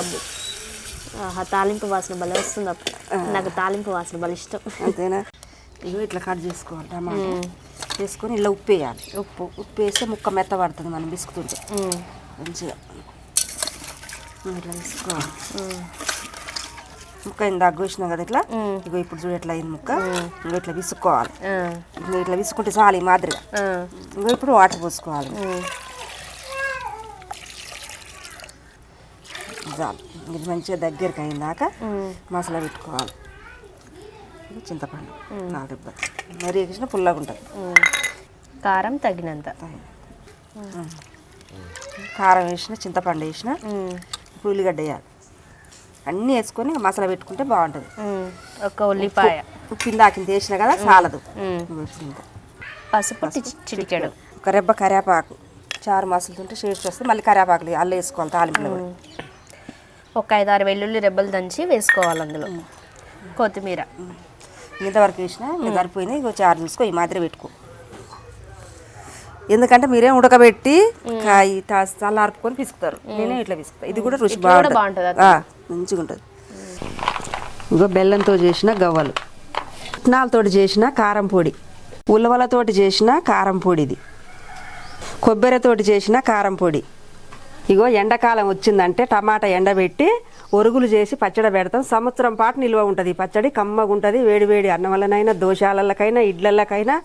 అబ్బో. తాలింపు వాసన భలే వస్తుంది అప్పుడు. నాకు తాలింపు వాసన భలే ఇష్టం. అంతేనా? ఇగో ఇట్లా కట్ చేసుకోవాలి టమాటా. చేసుకొని ఇలా ఉప్పు వేయాలి ఉప్పు. ఉప్పు వేస్తే ముక్క మెత్త పడుతుంది మనం బిసుకుతుంటే. మంచిగా. ఇట్లా తీసుకోవాలి ముక్క ఇందాక కోసినాం కదా ఇట్లా. ఇగో ఇప్పుడు చూడు ఎట్లా అయింది ముక్క. ఇగో ఇట్లా ఇగో ఇట్లా విసుకుంటే చాలు ఈ మాదిరిగా. ఇగో ఇప్పుడు వాటర్ పోసుకోవాలి. ఇది మంచిగా దగ్గరికి అయిందాక ఉమ్, మసాలా పెట్టుకోవాలి. ఇది చింతపండు నాలుగు రిబ్బలు మరీ వేసిన పుల్లగా ఉంటుంది. కారం తగినంత. కారం వేసిన చింతపండు వేసిన ఇప్పుడు ఉల్లిగడ్డ వేయాలి. అన్నీ వేసుకొని మసాలా పెట్టుకుంటే బాగుంటుంది. ఒక ఉల్లిపాయ. ఉప్పు ఇందాకింత వేసిన కదా చాలదు. పసుపు చిటికెడు. ఒక రెబ్బ కరివేపాకు చారు మసాలతుంటే టేస్ట్ వస్తే మళ్ళీ కరివేపాకులు అల్లు వేసుకోవాలి తాలింపులో ఒక ఐదారు వెల్లుల్లి రెబ్బలు దంచి వేసుకోవాలి అందులో. కొత్తిమీర. ఇంతవరకు వేసిన ఇంకా సరిపోయినాయి ఇగో చారు చూసుకో ఈ మాదిరి పెట్టుకో. ఎందుకంటే మీరేం ఉడకబెట్టి కాయ చల్లార్పుకొని పిసుకుతారు. నేనే ఇట్లా పిసుకుతా. ఇది కూడా రుచి బాగుంటుంది. మంచిగా ఉంటుంది. ఇగో బెల్లంతో చేసిన గవ్వలు. పుట్నాలతోటి చేసిన కారం పొడి. ఉలవలతోటి చేసిన కారం పొడి ఇది. కొబ్బరితోటి చేసిన కారం పొడి. ఇగో ఎండాకాలం వచ్చిందంటే టమాటా ఎండబెట్టి ఒరుగులు చేసి పచ్చడి పెడతాం. సంవత్సరం పాటు నిల్వ ఉంటుంది ఈ పచ్చడి. కమ్మగా ఉంటుంది వేడి వేడి అన్నం వల్లనైనా దోశాలకైనా ఇడ్లకైనా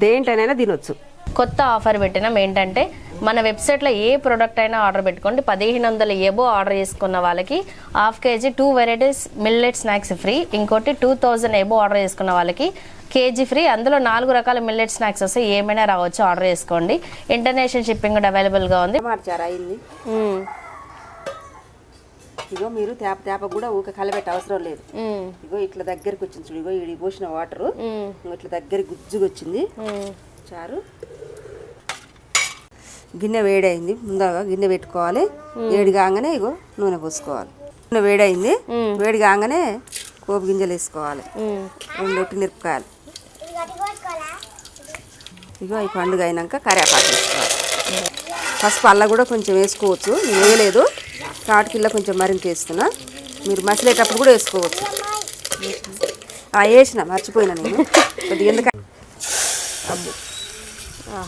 దేంట్లోనైనా తినొచ్చు. కొత్త ఆఫర్ పెట్టినాం ఏంటంటే మన వెబ్సైట్లో ఏ ప్రోడక్ట్ అయినా ఆర్డర్ పెట్టుకోండి. పదిహేను వందల ఏబో ఆర్డర్ చేసుకున్న వాళ్ళకి half kg two varieties millet snacks free. ఇంకోటి టూ థౌజండ్ ఏబో ఆర్డర్ చేసుకున్న వాళ్ళకి కేజీ ఫ్రీ. అందులో నాలుగు రకాల మిల్లెట్ స్నాక్స్ వస్తాయి ఏమైనా రావచ్చు ఆర్డర్ చేసుకోండి. ఇంటర్నేషనల్ షిప్పింగ్ కూడా అవైలబుల్గా ఉంది. అయింది. ఇగో మీరు తేప తేప కూడా ఊక కలబెట్ట అవసరం లేదు. ఇగో ఇట్లా దగ్గరికి వచ్చింది చూడు ఇగో ఇది పోసిన వాటరు. ఇట్లా దగ్గరికి గుజ్జుగా వచ్చింది. చారు గిన్నె వేడైంది. ముందుగా గిన్నె పెట్టుకోవాలి. వేడి కాగానే ఇగో నూనె పోసుకోవాలి. నూనె వేడైంది. వేడి కాగానే పోపు గింజలు వేసుకోవాలి. రెండు ఒట్టి మిరపకాయలు. ఇగో ఈ పండుగ అయినాక కరివేపాకు వేసుకోవాలి. పసుపు అల్ల కూడా కొంచెం వేసుకోవచ్చు. నేను వేయలేదు. కాబట్టి కిల్ల కొంచెం మరింత వేస్తున్నా. మీరు మసిలేటప్పుడు కూడా వేసుకోవచ్చు. ఆ, వేసిన మర్చిపోయినా నేను. కొద్దిగా ఎందుకంటే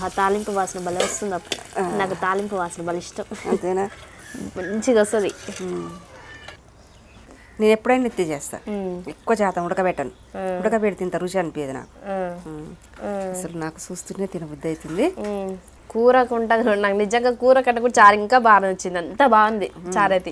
తాలింపు వాసన భలే వస్తుంది అప్పుడు. నాకు తాలింపు వాసన భలే ఇష్టం. అంతేనా? మంచిగా వస్తుంది. నేను ఎప్పుడైనా నెత్తి చేస్తా. ఎక్కువ శాతం ఉడకబెట్టను. ఉడకబెడితే ఇంత రుచి అనిపించదు నాకు. అసలు నాకు చూస్తూనే తినబుద్ధి అవుతుంది. కూరకు ఉంటుంది నాకు నిజంగా కూర కంటే కూడా చారు ఇంకా బాగా వచ్చింది. అంత బాగుంది చారు అయితే.